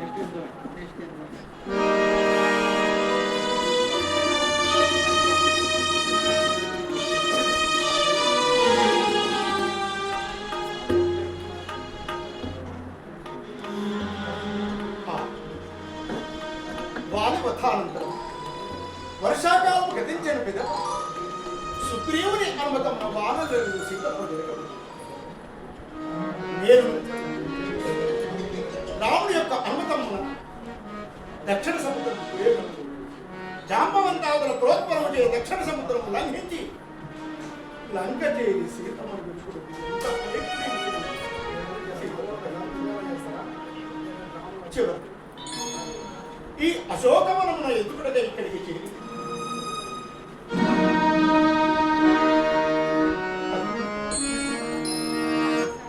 Next దక్షిణ సముద్రం ప్రయోగం జాంబవంతాదుల ప్రోత్పరము చే దక్షిణ సముద్రం లంఘించి. లంక చేరి సీతమని వెతుకుడు చివరి ఈ అశోకవనమున ఎదుగుడగా ఇక్కడికి చేరి.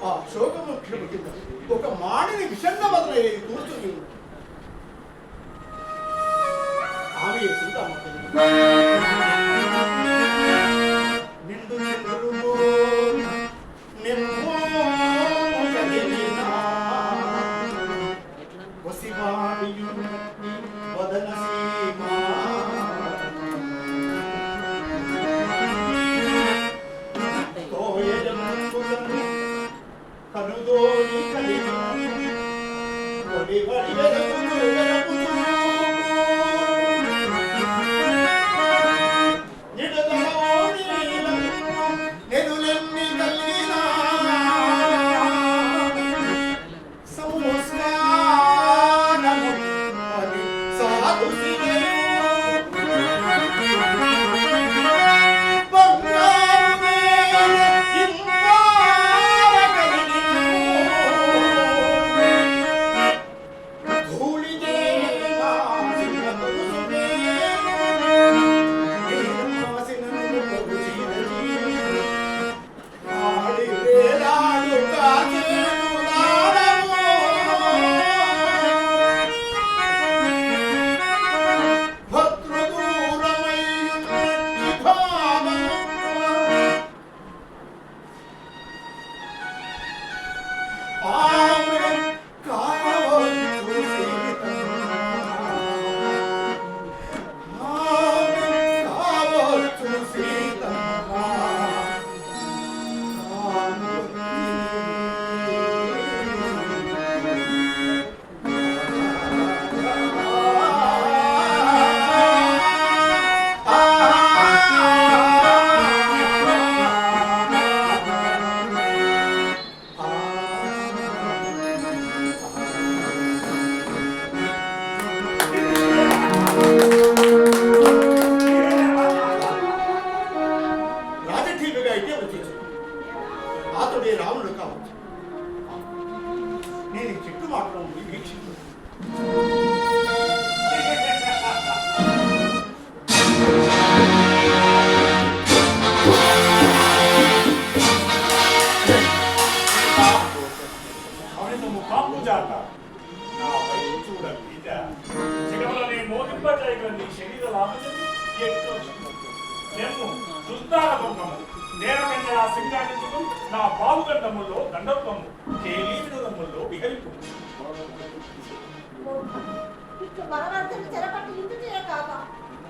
ఆ అశోకవృక్షము ఒక మాడిని విషంగా వదలయ్యేది కూర్చుని ఉంది. ఆమె సీతమ్మ నిండు కనుదోని కలిగి కొడి వడి వెలుగులు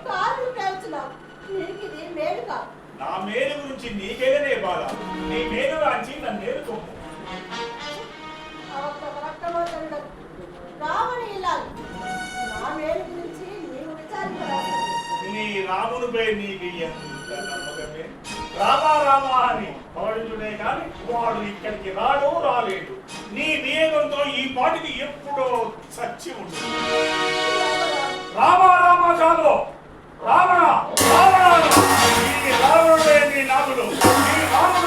కారులు పేల్చున్నావు నీకు ఇది మేలు కాదు నా మేలు గురించి నీకేదనే బాధ? నీ మేలు రాంచి నన్ను రావణి ఇల్లాలి నా మేలు గురించి నీవు విచారించరాదు. నీ రామునిపై నీకు ఎంత నమ్మకమే? రామా రామా అని పవడించుడే కానీ వాడు ఇక్కడికి రాడు రాలేడు. నీ వేగంతో ఈ పాటికి ఎప్పుడో చచ్చి ఉంటుంది రామా రామా కాదు రావణ రావణ ఈ రావణుడే నీ నాముడు ఈ రాముడు రావణుడు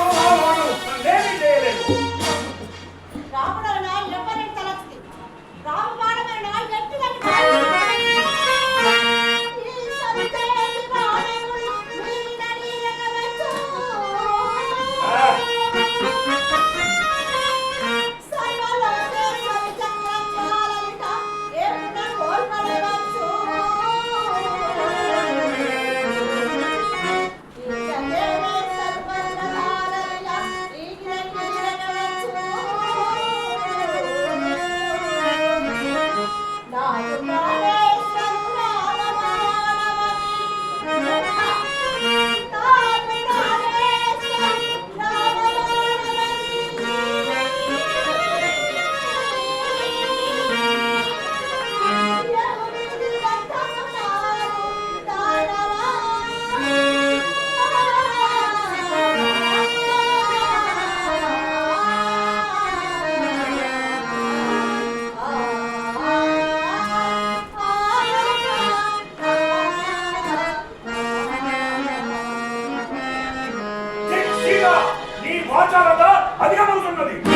వాచాలత అధిగమవుతున్నది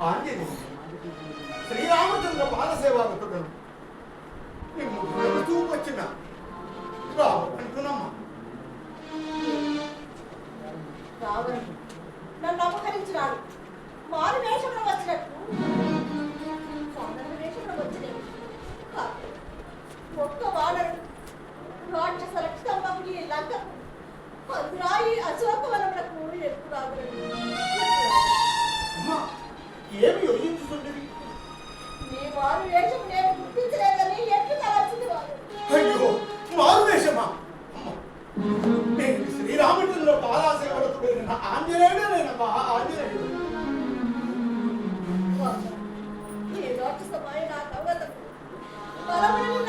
ఆంజనేయుడు శ్రీరామచంద్ర పాదసేవాకుడును మేము వెళుతూ వచ్చిన రావనుకున్నమ్మా రావణుడు నన్ను అపహరించినాడు. మారు వేషంలో వచ్చినట్టు. వేషంలో వచ్చినట్టు. ఒక్క వానరుడు రాక్షస రక్షితమ్మకి లంక అందురాయి అశోకవనములకు ఎక్కువ రాగలడు ఏమి యోచించుతుండేది నీ మారు వేషం నేను గుర్తించలేదని ఎట్లు తలచింది వారు? అయ్యో వేషమా? నేను శ్రీరామచంద్ర పాదాసేవకుడు ఆంజనేయుడు నేనమ్మా ఆంజనేయుడు. ఈ రాక్షసమాయ నా కవ్వతకు బలములను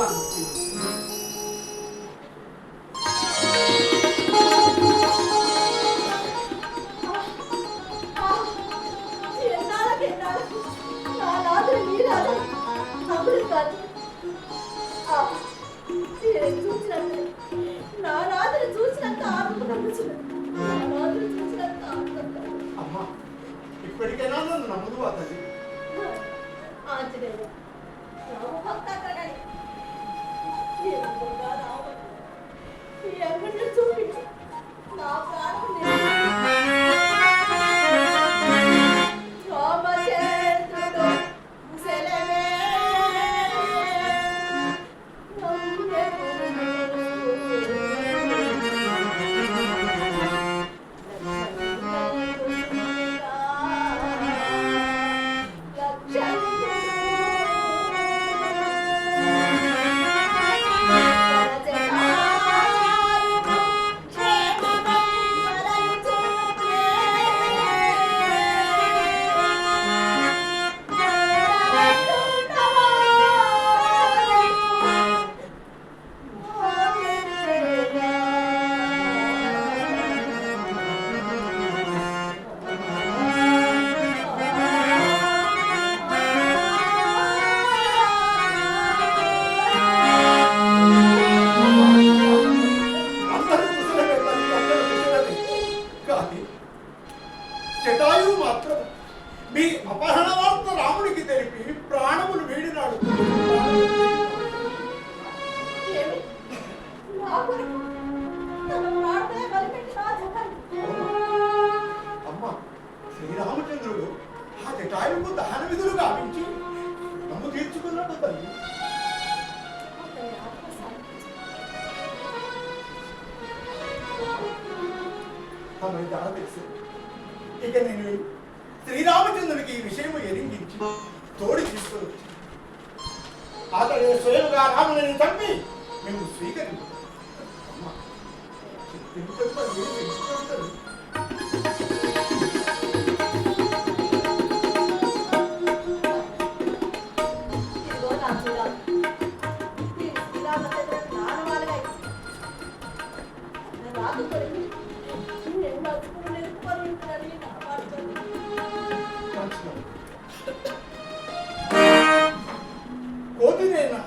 వచ్చింది. ఎన్నాళ్ళకి ఎన్నాళ్ళకి నా నాదులు నీరాదు అప్పుడు కాదు ఆ, నేను చూసినంత నా నాదులు చూసినంత ఆనందపడుచును ఇప్పటికైనా నన్ను నమ్ముదు ఆ తల్లి ఆంజనేయ రామ అతడే స్వయంగా రాముని చంపి మేము స్వీకరించాం.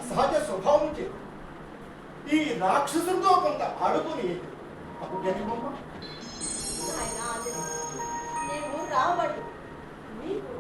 సహజ స్వభావం చేత ఈ రాక్షసులతో కొంత ఆడుకుని అప్పుడు జరిగిపోమ్మ నేను రాబడి మీకు